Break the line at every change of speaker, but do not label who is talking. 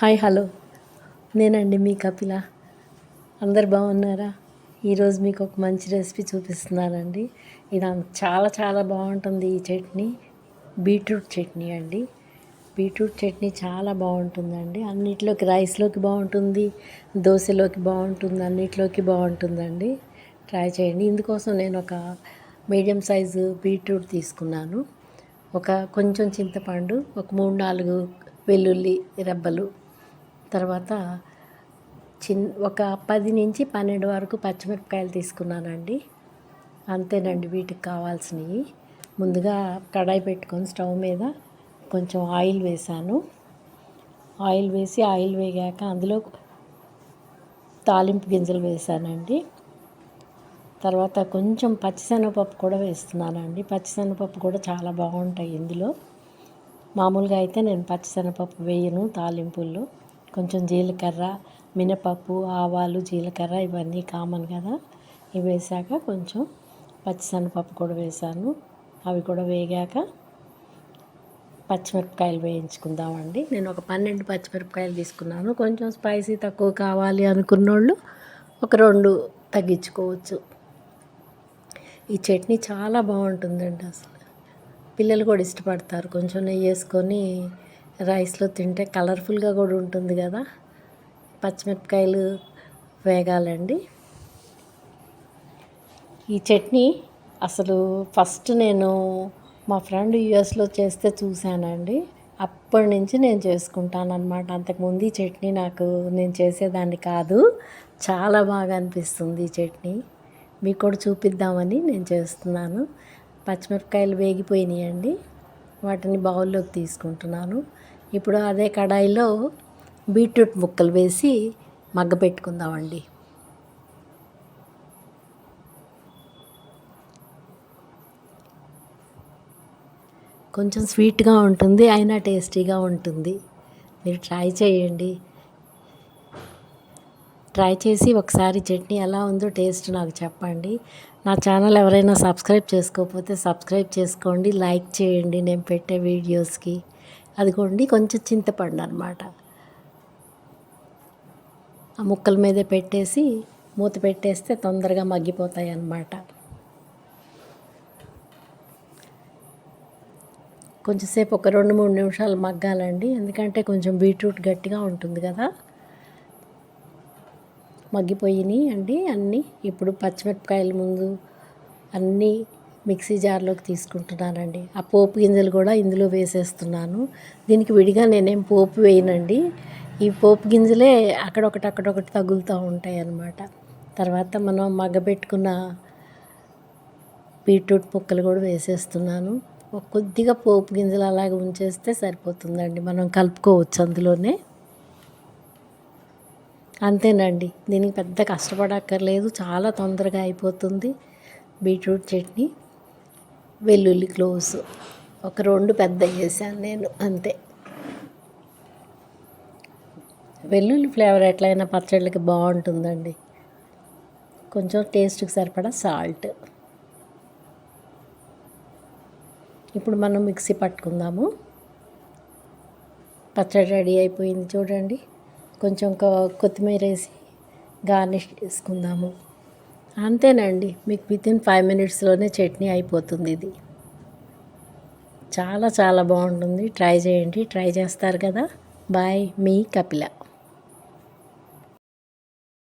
Hi hello. నేనండి మీ కపిల. అందరు బాగున్నారా? ఈరోజు మీకు ఒక మంచి రెసిపీ చూపిస్తున్నానండి. ఇది చాలా చాలా బాగుంటుంది ఈ చట్నీ. బీట్రూట్ చట్నీ అండి. బీట్రూట్ చట్నీ చాలా బాగుంటుందండి. అన్నిట్లోకి రైస్లోకి బాగుంటుంది దోశలోకి బాగుంటుంది అన్నిట్లోకి బాగుంటుందండి. ట్రై చేయండి. ఇందుకోసం నేను ఒక మీడియం సైజు బీట్రూట్ తీసుకున్నాను. ఒక కొంచెం చింతపండు ఒక మూడు నాలుగు వెల్లుల్లి రెబ్బలు తర్వాత చిన్ ఒక పది నుంచి పన్నెండు వరకు పచ్చిమిరపకాయలు తీసుకున్నానండి. అంతేనండి వీటికి కావాల్సినవి. ముందుగా కడాయి పెట్టుకొని స్టవ్ మీద కొంచెం ఆయిల్ వేసాను. ఆయిల్ వేసి ఆయిల్ వేగాక అందులో తాలింపు గింజలు వేసానండి. తర్వాత కొంచెం పచ్చిశనగపప్పు కూడా వేస్తున్నానండి. పచ్చిశనగపప్పు కూడా చాలా బాగుంటాయి ఇందులో. మామూలుగా అయితే నేను పచ్చిశనగపప్పు వేయను తాలింపుల్లో. కొంచెం జీలకర్ర మినపప్పు ఆవాలు జీలకర్ర ఇవన్నీ కామన్ కదా. ఇవి వేసాక కొంచెం పచ్చిశనగపప్పు కూడా వేసాను. అవి కూడా వేగాక పచ్చిమిరపకాయలు వేయించుకుందామండి. నేను ఒక పన్నెండు పచ్చిమిరపకాయలు తీసుకున్నాను. కొంచెం స్పైసీ తక్కువ కావాలి అనుకున్నోళ్ళు ఒక రెండు తగ్గించుకోవచ్చు. ఈ చట్నీ చాలా బాగుంటుందండి అసలు. పిల్లలు కూడా ఇష్టపడతారు. కొంచెం నెయ్యి వేసుకొని రైస్లో తింటే కలర్ఫుల్గా కూడా ఉంటుంది కదా. పచ్చిమిరపకాయలు వేగాలండి. ఈ చట్నీ అసలు ఫస్ట్ నేను మా ఫ్రెండ్ యుఎస్లో చేస్తే చూశానండి. అప్పటి నుంచి నేను చేసుకుంటాను అనమాట అంతకుముందు ఈ చట్నీ నాకు నేను చేసేదాన్ని కాదు. చాలా బాగా అనిపిస్తుంది ఈ చట్నీ. మీకు కూడా చూపిద్దామని నేను చేస్తున్నాను. పచ్చిమిరపకాయలు వేగిపోయినాయండి. వాటిని బౌల్లోకి తీసుకుంటున్నాను. ఇప్పుడు అదే కడాయిలో బీట్రూట్ ముక్కలు వేసి మగ్గ పెట్టుకుందామండి. కొంచెం స్వీట్గా ఉంటుంది అయినా టేస్టీగా ఉంటుంది. మీరు ట్రై చేయండి. ట్రై చేసి ఒకసారి చట్నీ ఎలా ఉందో టేస్ట్ నాకు చెప్పండి. నా ఛానల్ ఎవరైనా సబ్స్క్రైబ్ చేసుకోకపోతే సబ్స్క్రైబ్ చేసుకోండి లైక్ చేయండి నేను పెట్టే వీడియోస్కి. అదిగోండి కొంచెం చింతపండు అనమాట ఆ ముక్కల మీదే పెట్టేసి మూత పెట్టేస్తే తొందరగా మగ్గిపోతాయి అన్నమాట. కొంచెంసేపు ఒక రెండు మూడు నిమిషాలు మగ్గాలండి. ఎందుకంటే కొంచెం బీట్రూట్ గట్టిగా ఉంటుంది కదా. మగ్గిపోయినాయి అండి అన్నీ ఇప్పుడు పచ్చిమిరపకాయల ముందు అన్నీ మిక్సీ జార్లోకి తీసుకుంటున్నానండి. ఆ పోపు గింజలు కూడా ఇందులో వేసేస్తున్నాను. దీనికి విడిగా నేనేం పోపు వేయనండి. ఈ పోపు గింజలే అక్కడొకటి అక్కడొకటి తగులుతూ ఉంటాయి అన్నమాట తర్వాత మనం మగ్గబెట్టుకున్న బీట్రూట్ ముక్కలు కూడా వేసేస్తున్నాను. కొద్దిగా పోపు గింజలు అలాగే ఉంచేస్తే సరిపోతుందండి. మనం కలుపుకోవచ్చు అందులోనే. అంతేనండి. దీనికి పెద్ద కష్టపడక్కర్లేదు. చాలా తొందరగా అయిపోతుంది బీట్రూట్ చట్నీ. వెల్లుల్లి క్లోవ్స్. ఒక రెండు పెద్ద వేసాను నేను అంతే. వెల్లుల్లి ఫ్లేవర్ ఎట్లయినా పచ్చళ్ళకి బాగుంటుందండి. కొంచెం టేస్ట్కి సరిపడా సాల్ట్. ఇప్పుడు మనం మిక్సీ పట్టుకుందాము. పచ్చడి రెడీ అయిపోయింది చూడండి. కొంచెం కొత్తిమీర వేసి గార్నిష్ చేసుకుందాము. అంతేనండి మీకు విత్ ఇన్ ఫైవ్ మినిట్స్లోనే చట్నీ అయిపోతుంది ఇది. చాలా చాలా బాగుంటుంది. ట్రై చేయండి ట్రై చేస్తారు కదా. బాయ్ మీ కపిల.